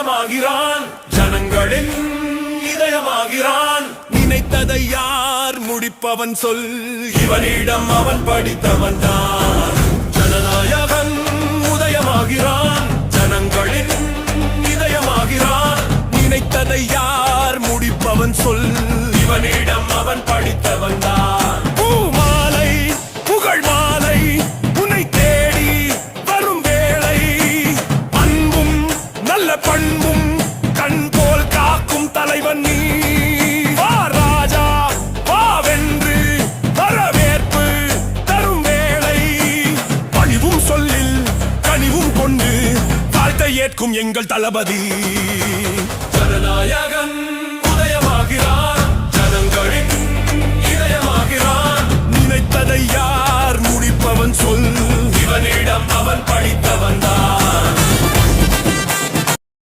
இதயமாகிறான் ஜனங்களின் இதயமாகிறான். நினைத்ததை யார் முடிப்பவன் சொல்? இவனிடம் அவன் படித்தவன் தான். ஜனநாயகன் உதயமாகிறான். ஜனங்களின் இதயமாகிறான். நினைத்ததை யார் முடிப்பவன் சொல்? இவனிடம் அவன் நல்ல கண் போல் காக்கும் தலைவன் நீ. வா ராஜா வா வென்று வரவேற்பு தரும் வேளை. பணிவும் சொல்லில் கனிவும் கொண்டு வாழ்த்தை ஏற்கும் எங்கள் தளபதி. ஜனநாயகன் உதயமாகிறான் ஜனங்களின் இதயமாகிறான் நினைத்ததை யார் முடிப்பவன் சொல் இவனிடம் அவன் படித்தவன்